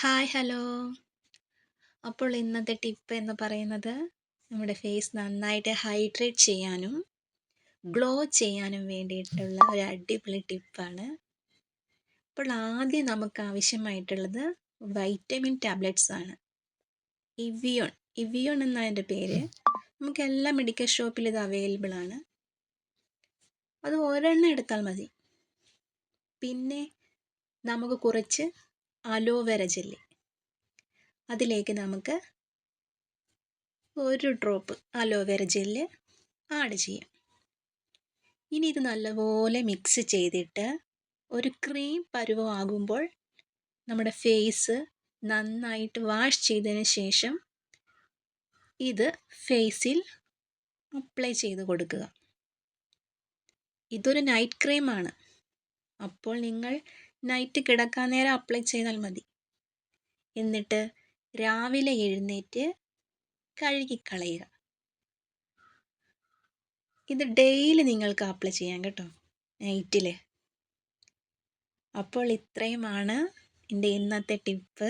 Hi hello അപ്പോൾ ഇന്നത്തെ tip എന്ന് പറയുന്നത് നമ്മുടെ ഫേസ് നന്നായിട്ട് ഹൈഡ്രേറ്റ് ചെയ്യാനും ഗ്ലോ ചെയ്യാനും വേണ്ടിയിട്ടുള്ള ഒരു അടിപൊളി ടിപ്പാണ്. അപ്പോൾ ആദ്യം നമുക്ക് ആവശ്യമായിട്ടുള്ളത് വൈറ്റമിൻ ടാബ്ലറ്റ്സ് ആണ്. ഇവിയോൺ ഇവിയോൺ എന്നതിന്റെ പേര്. നമുക്ക് എല്ലാ മെഡിക്കൽ ഷോപ്പിലും ഇത് അവൈലബിൾ ആണ്. അത് ഒരെണ്ണം എടുത്താൽ മതി. പിന്നെ നമുക്ക് കുറച്ച് അലോവേര ജെല്ലി. അതിലേക്ക് നമുക്ക് ഒരു ഡ്രോപ്പ് അലോവേര ജെല്ല് ആഡ് ചെയ്യാം. ഇനി ഇത് നല്ലപോലെ മിക്സ് ചെയ്തിട്ട് ഒരു ക്രീം പരുവമാകുമ്പോൾ നമ്മുടെ ഫേസ് നന്നായിട്ട് വാഷ് ചെയ്തതിന് ശേഷം ഇത് ഫേസിൽ അപ്ലൈ ചെയ്ത് കൊടുക്കുക. ഇതൊരു നൈറ്റ് ക്രീമാണ് അപ്പോൾ നിങ്ങൾ നൈറ്റ് കിടക്കാൻ നേരം അപ്ലൈ ചെയ്താൽ മതി. എന്നിട്ട് രാവിലെ എഴുന്നേറ്റ് കഴുകിക്കളയുക. ഇത് ഡെയിലി നിങ്ങൾക്ക് അപ്ലൈ ചെയ്യാം കേട്ടോ നൈറ്റിൽ അപ്പോൾ ഇത്രയുമാണ് എന്റെ ഇന്നത്തെ ടിപ്പ്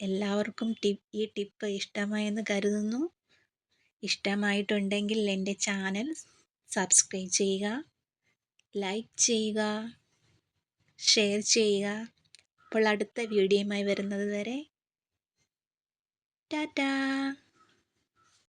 എല്ലാവർക്കും ടിപ്പ് ഈ ടിപ്പ് ഇഷ്ടമായെന്ന് കരുതുന്നു. ഇഷ്ടമായിട്ടുണ്ടെങ്കിൽ എന്റെ ചാനൽ സബ്സ്ക്രൈബ് ചെയ്യുക ലൈക്ക് ചെയ്യുക ഷെയർ ചെയ്യുക. അപ്പോൾ അടുത്ത വീഡിയോയുമായി വരുന്നത് വരെ ടാറ്റാ.